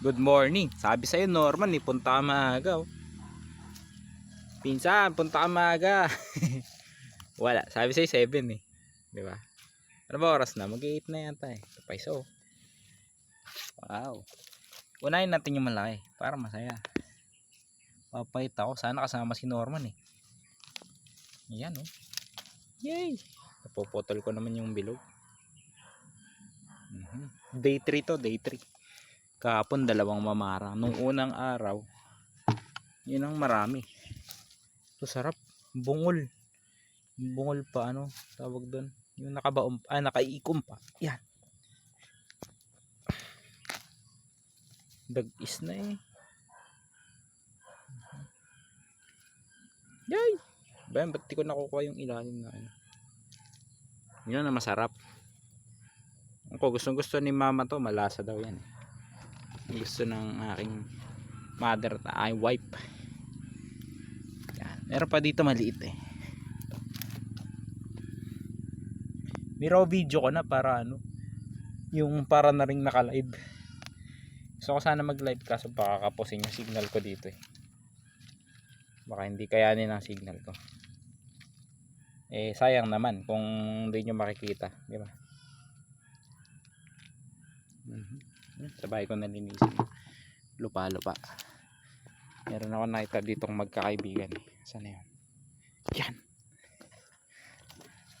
Good morning. Sabi sa'yo, Norman, eh, punta ka maaga. Oh. Pinsan, punta ka maaga. Wala. Sabi sa'yo, 7 eh. Di ba? Ano ba oras na? Mag-8 na yata eh. Ito pa isa oh. Wow. Unahin natin yung malaki para masaya. Papait ako. Sana kasama si Norman eh. Yan oh. Yay! Napopotol ko naman yung bilog. Mhm. Day 3 to, day 3. Kahapon dalawang mamara. Nung unang araw, yun ang marami. Ito sarap. Bungol. Bungol pa ano, tawag doon. Yung nakabaon, ah nakaiikom pa. Yan. Dagis na eh. Yay! Ba, ba't di ko nakukuha yung ilalim na ano? Yun na masarap. Ako gustong gusto ni mama to, malasa daw yan. Gusto ng aking mother ay wife. Yan. Meron pa dito maliit eh. Miro video ko na para ano, yung para na ring naka-live. Gusto ko sana mag-live kaso baka kapusin yung signal ko dito eh. Baka hindi kayanin ang signal ko. Eh sayang naman kung hindi nyo makikita, di ba? Mhm. Sabay ko nalinisin. Lupa-lupa. Meron ako nakita ditong magkakaibigan eh. Sana yun? Yan.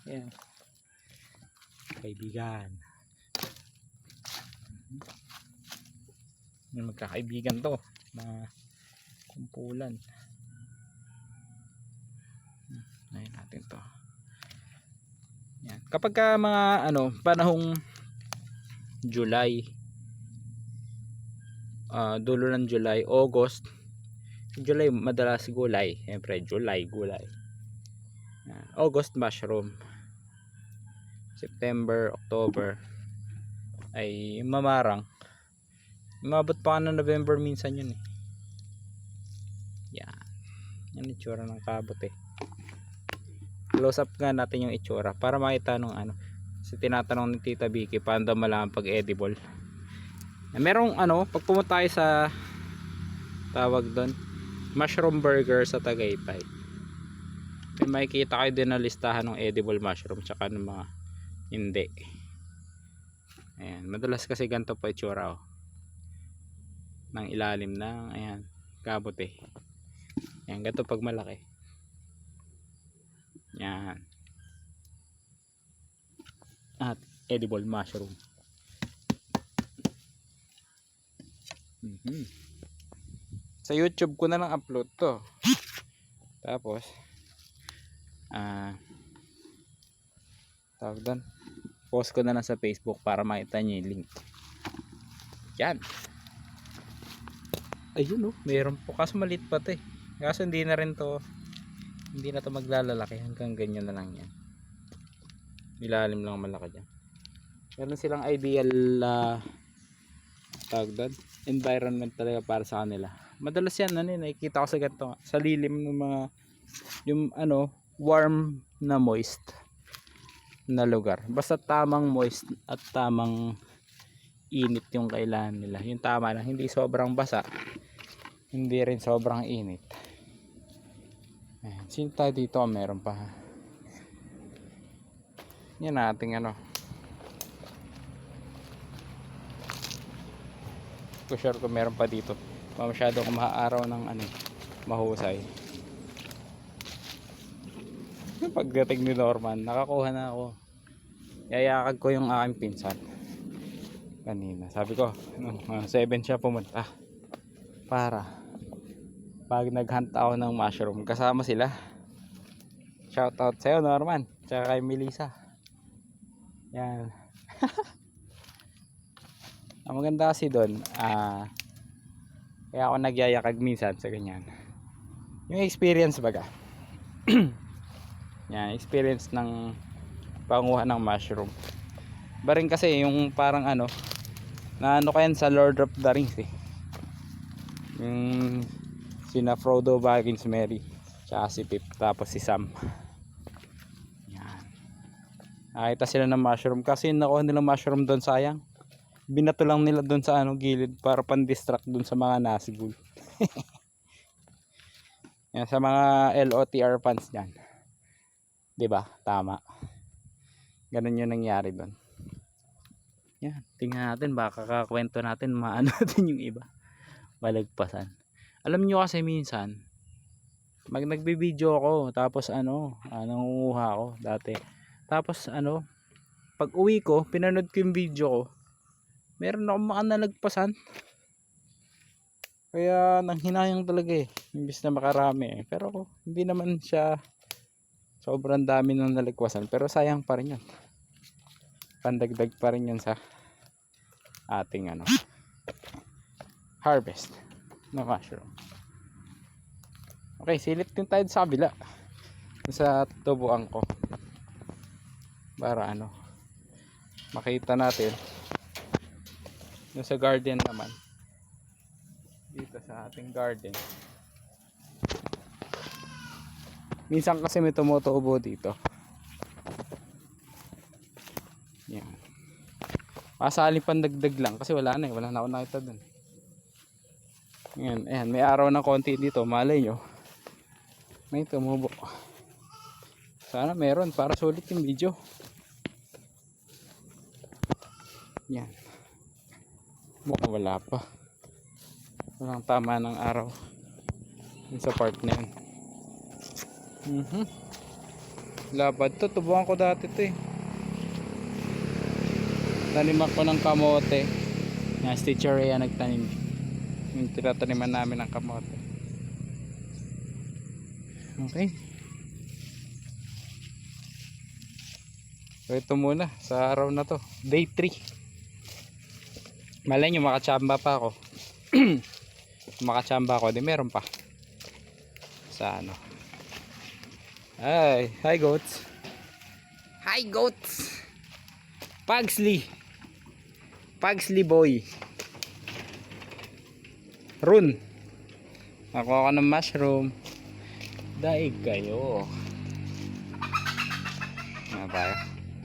Yan. Kaibigan. Yung magkakaibigan to. Mga kumpulan. Ayun natin to. Yan. Kapag ka mga ano, panahong July ah dulo ng July, August. July madalas gulay. Siyempre July gulay. Yan. August mushroom. September, October. Ay mamarang. Umabot pa ng November minsan yun eh. Yan. Yan itsura ng kabot eh close up nga natin yung itsura para makita nung ano. Kasi tinatanong ni Tita Vicky paano daw malaman pag edible merong ano pag pumunta tayo sa tawag doon mushroom burger sa Tagaytay. May makikita kayo din na listahan ng edible mushroom tsaka ng mga hindi. Ayan madalas kasi ganito po itsura oh. ng ilalim ng ayan kabot eh ayan ganito pag malaki. Yan at edible mushroom Mhm. Sa YouTube ko na lang upload to. Tapos ah tawag doon. Post ko na lang sa Facebook para makita niyo yung link. Yan. Ayun oh, meron po kaso maliit pa 'to eh. Kaso hindi na rin to hindi na to maglalalaki hanggang ganyan na lang yan. Ilalim lang malaki dyan. Meron silang ideal ah, tawag doon environment talaga para sa kanila. Madalas yan ano yun, nakikita ko sa ganito sa lilim ng mga yung ano warm na moist na lugar. Basta tamang moist at tamang init yung kailangan nila. Yung tama lang hindi sobrang basa hindi rin sobrang init. Ayan. sino tayo dito meron pa. Yan nating ano ko sure kung meron pa dito. Masyado kung maaaraw ng ano mahusay. Pagdating ni Norman nakakuha na ako. Yayakag ko yung aking pinsan. Kanina sabi ko ano, 7 siya pumunta. Para pag naghunt ako ng mushroom kasama sila. Shout out sa'yo Norman tsaka kay Melissa. Yan ang maganda kasi doon, ah, kaya ako nagyayakag minsan sa ganyan. Yung experience baga. Yan, experience ng panguha ng mushroom. Ba rin kasi yung parang ano, na ano kayan sa Lord of the Rings eh. Yung sina Frodo Baggins Mary, tsaka si Pip, tapos si Sam. Yan. Nakita sila ng mushroom kasi nakuha nilang mushroom doon sayang binato lang nila doon sa ano gilid para pan-distract doon sa mga nasigul. Yan sa mga LOTR fans diyan. 'Di ba? Tama. Ganun 'yung nangyari doon. Yan, tingnan natin baka kakwento natin maano natin 'yung iba. Balagpasan. Alam nyo kasi minsan mag nagbi-video ako tapos ano, ah, nangunguha ako dati. Tapos ano, pag uwi ko, pinanood ko yung video ko. Meron akong mga nalagpasan. Kaya nanghinayang talaga eh. Imbis na makarami eh. Pero hindi naman siya sobrang dami ng nalagpasan. Pero sayang pa rin yun. Pandagdag pa rin yun sa ating ano harvest ng mushroom. Okay, silip din tayo sa kabila. Sa tubuan ko. Para ano, makita natin. Yung sa garden naman. Dito sa ating garden. Minsan kasi may tumutubo dito. Yan. Pasali pandagdag lang kasi wala na eh. Wala na ako nakita dun. Yan, ayan, may araw ng konti dito, malay nyo. May tumubo. Sana meron para sulit yung video. Yan. Mukhang wala pa. Walang tama ng araw. Sa part na yan. Mhm. Lapad to, tubuhan ko dati to eh. Tanim ako ng kamote. Yan, Stitcher yan nagtanim. Yung tinataniman namin ng kamote. Okay. So ito muna sa araw na to. Day 3. Malay nyo makachamba pa ako. makachamba ako. Di meron pa. Sa ano. Hi. Hi goats. Hi goats. Pugsley. Pugsley boy. Run. Nakuha ko ng mushroom. Daig kayo. Ano ba?